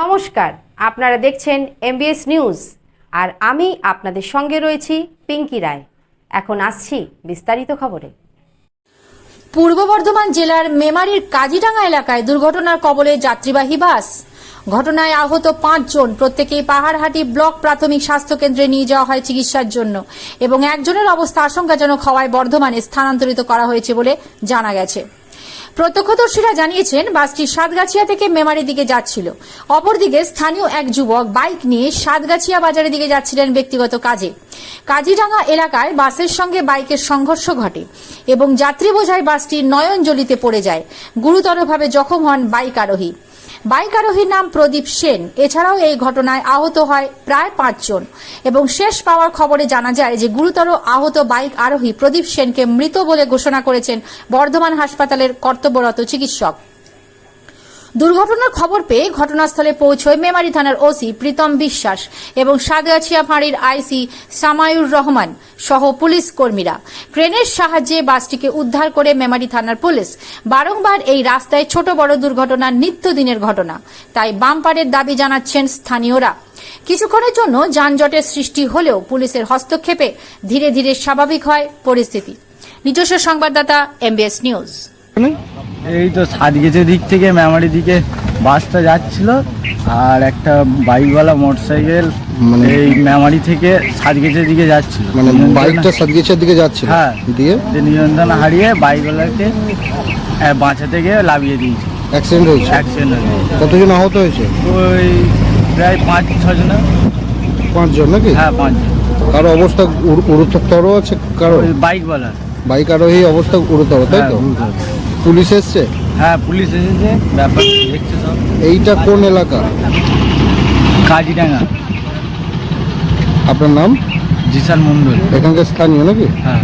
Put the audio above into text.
নমস্কার, আপনারা দেখছেন এমবিএস নিউজ আর আমি আপনাদের সঙ্গে রয়েছি পিঙ্কি রায়। এখন আসছি বিস্তারিত খবরে। পূর্ব বর্ধমান জেলার মেমারির কাজিডাঙ্গা এলাকায় দুর্ঘটনার কবলে যাত্রীবাহী বাস। ঘটনায় আহত পাঁচজন, প্রত্যেকেই পাহাড়হাটি ব্লক প্রাথমিক স্বাস্থ্য কেন্দ্রে নিয়ে যাওয়া হয় চিকিৎসার জন্য এবং একজনের অবস্থা আশঙ্কাজনক হওয়ায় বর্ধমানে স্থানান্তরিত করা হয়েছে বলে জানা গেছে। প্রত্যক্ষদর্শীরা জানিয়েছেন, বাসটি সাতগাছিয়া থেকে মেমারির দিকে যাচ্ছিল। অপরদিকে স্থানীয় এক যুবক বাইক নিয়ে সাতগাছিয়া বাজারের দিকে যাচ্ছিলেন ব্যক্তিগত কাজে। কাজিরাঙ্গা এলাকায় বাসের সঙ্গে বাইকের সংঘর্ষ ঘটে এবং যাত্রী বোঝায় বাসটি নয়নজলিতে পড়ে যায়। গুরুতরভাবে জখম হন বাইক আরোহী। বাইক আরোহীর নাম প্রদীপ সেন। এছাড়াও এই ঘটনায় আহত হয় প্রায় পাঁচজন। এবং শেষ পাওয়ার খবরে জানা যায় যে গুরুতর আহত বাইক আরোহী প্রদীপ সেনকে মৃত বলে ঘোষণা করেছেন বর্ধমান হাসপাতালের কর্তব্যরত চিকিৎসক। দুর্ঘটনার খবর পেয়ে ঘটনাস্থলে পৌঁছয় মেমারি থানার ওসি প্রীতম বিশ্বাস এবং সাতগাছিয়া ফাঁড়ির আইসি সামায়ুর রহমান সহ পুলিশ কর্মীরা। ক্রেনের সাহায্যে বাসটিকে উদ্ধার করে মেমারি থানার পুলিশ। বারংবার এই রাস্তায় ছোট বড় দুর্ঘটনা, নিত্যদিনের ঘটনা। তাই বাম্পারের দাবি জানাচ্ছেন স্থানীয়রা। কিছুক্ষণের জন্য যানজটের সৃষ্টি হলেও পুলিশের হস্তক্ষেপে ধীরে ধীরে স্বাভাবিক হয় পরিস্থিতি। নিজস্ব সংবাদদাতা এমবিএস নিউজ এই তো সাতগেছে দিক থেকে মেমারি দিকে বাসটা যাচ্ছিল আর একটা বাইকওয়ালা মোটরসাইকেল মানে- এই মেমারি থেকে সাতগেছের দিকে যাচ্ছিল। মানে বাইকটা সাতগেছের দিকে যাচ্ছিল হ্যাঁ। দিয়ে? যে নিয়ন্ত্রণ হারিয়ে বাইকওয়ালাকে বাঁচাতে গিয়ে লাভিয়ে দিয়েছে। অ্যাক্সিডেন্ট হয়েছে? অ্যাক্সিডেন্ট হয়েছে। কতজন আহত হয়েছে? ওই প্রায় পাঁচ ছজন। পাঁচজন নাকি? হ্যাঁ পাঁচ কারও অবস্থা গুরু- গুরুতর আছে? কারও? বাইকওয়ালা বাইক আরোহী অবস্থা গুরুতর তাই হ্যাঁ তো পুলিশ এসছে? হ্যাঁ পুলিশ এসেছে ব্যাপার দেখছে সব। এইটা কোন এলাকা? কাজিডাঙ্গা। আপনার নাম? জিসান মন্ডল এখানকার স্থানীয় নাকি? হ্যাঁ।